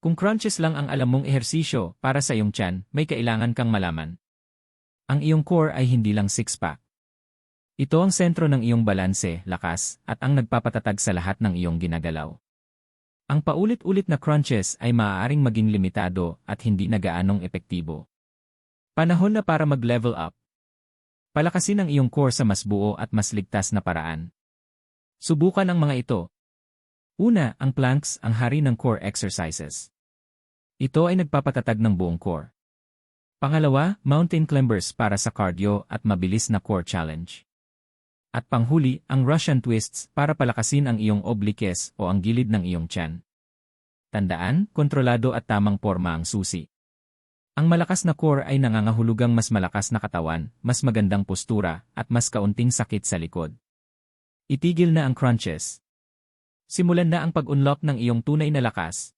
Kung crunches lang ang alam mong ehersisyo para sa iyong tiyan, may kailangan kang malaman. Ang iyong core ay hindi lang six-pack. Ito ang sentro ng iyong balanse, lakas, at ang nagpapatatag sa lahat ng iyong ginagalaw. Ang paulit-ulit na crunches ay maaaring maging limitado at hindi na gaanong epektibo. Panahon na para mag-level up. Palakasin ang iyong core sa mas buo at mas ligtas na paraan. Subukan ang mga ito. Una, ang planks, ang hari ng core exercises. Ito ay nagpapatatag ng buong core. Pangalawa, mountain climbers para sa cardio at mabilis na core challenge. At panghuli, ang Russian twists para palakasin ang iyong obliques o ang gilid ng iyong tiyan. Tandaan, kontrolado at tamang porma ang susi. Ang malakas na core ay nangangahulugang mas malakas na katawan, mas magandang postura, at mas kaunting sakit sa likod. Itigil na ang crunches. Simulan na ang pag-unlock ng iyong tunay na lakas.